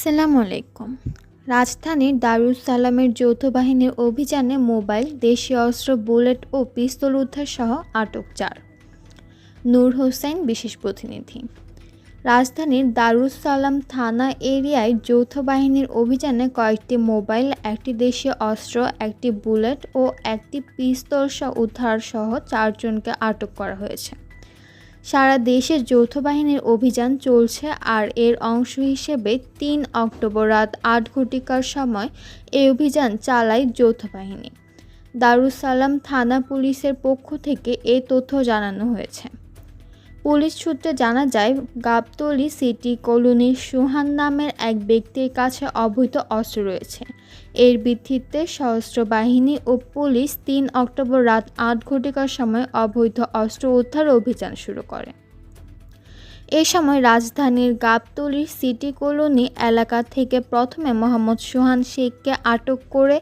সালাম আলাইকুম। রাজধানীর দারুস সালামের যৌথ বাহিনীর অভিযানে মোবাইল, দেশীয় অস্ত্র, বুলেট ও পিস্তল উদ্ধার সহ আটক চার। নূর হোসেন, বিশেষ প্রতিনিধি। রাজধানীর দারুস সালাম থানা এরিয়ায় যৌথ বাহিনীর অভিযানে কয়েকটি মোবাইল, একটি দেশীয় অস্ত্র, একটি বুলেট ও একটি পিস্তল সহ উদ্ধার সহ চারজনকে আটক করা হয়েছে। সারা দেশে যৌথ বাহিনীর অভিযান চলছে আর এর অংশ হিসেবে তিন অক্টোবর রাত আট ঘটিকার সময় এই অভিযান চালায় যৌথ বাহিনী। দারুসালাম থানা পুলিশের পক্ষ থেকে এ তথ্য জানানো হয়েছে। পুলিশ সূত্রে জানা যায়, গাবতলি সিটি কলোনির সুহান নামের এক ব্যক্তির কাছে অবৈধ অস্ত্র রয়েছে। এর ভিত্তিতে সশস্ত্র বাহিনী ও পুলিশ তিন অক্টোবর রাত আট ঘটিকার সময় অবৈধ অস্ত্র উদ্ধার অভিযান শুরু করে। এ সময় রাজধানীর গাবতলির সিটি কলোনি এলাকা থেকে প্রথমে মোহাম্মদ সোহান শেখকে আটক করে